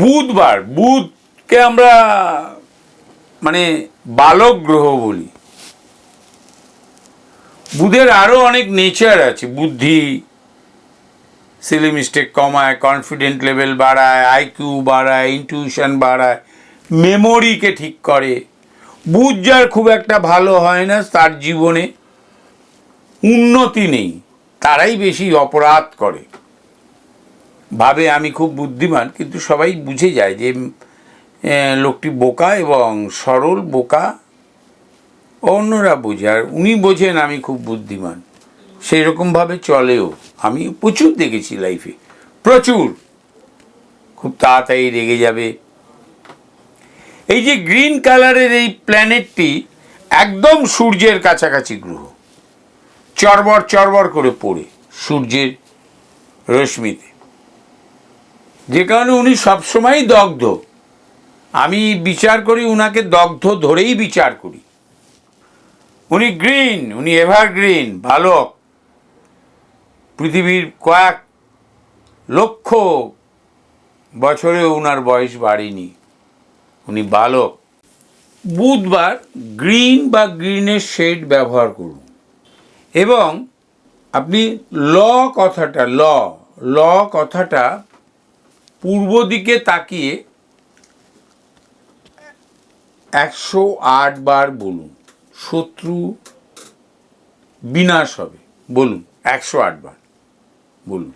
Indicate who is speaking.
Speaker 1: বুধবার, বুধকে আমরা মানে বালক গ্রহ বলি। বুধের আরও অনেক নেচার আছে, বুদ্ধি সিলি মিস্টেক কমায় কনফিডেন্ট লেভেল বাড়ায় আইকিউ বাড়ায় ইনটিউশন বাড়ায় মেমোরিকে ঠিক করে। বুধ যার খুব একটা ভালো হয় না, তার জীবনে উন্নতি নেই, তারাই বেশি অপরাধ করে। ভাবে আমি খুব বুদ্ধিমান, কিন্তু সবাই বুঝে যায় যে লোকটি বোকা এবং সরল বোকা অন্যরা বোঝে। আর উনি বোঝেন আমি খুব বুদ্ধিমান। সেই রকমভাবে চলেও। আমি প্রচুর দেখেছি লাইফে। প্রচুর। খুব তাড়াতাড়ি রেগে যাবে। এই যে গ্রিন কালারের এই প্ল্যানেটটি একদম সূর্যের কাছাকাছি গ্রহ। চরবর চরবর করে পড়ে সূর্যের রশ্মিতে। যে কারণে উনি সবসময়ই দগ্ধ। আমি বিচার করি, উনাকে দগ্ধ ধরেই বিচার করি। উনি গ্রিন, উনি এভারগ্রিন বালক পৃথিবীর কয়েক লক্ষ বছরে উনার বয়স বাড়েনি। উনি বালক। বুধবার গ্রিন বা গ্রিনের শেড ব্যবহার করুন। এবং আপনি ল কথাটা, ল ল কথাটা পূর্ব দিকে তাকিয়ে একশো আট বার বলুন, শত্রু বিনাশ হবে। বলুন, একশো আট বার বলুন।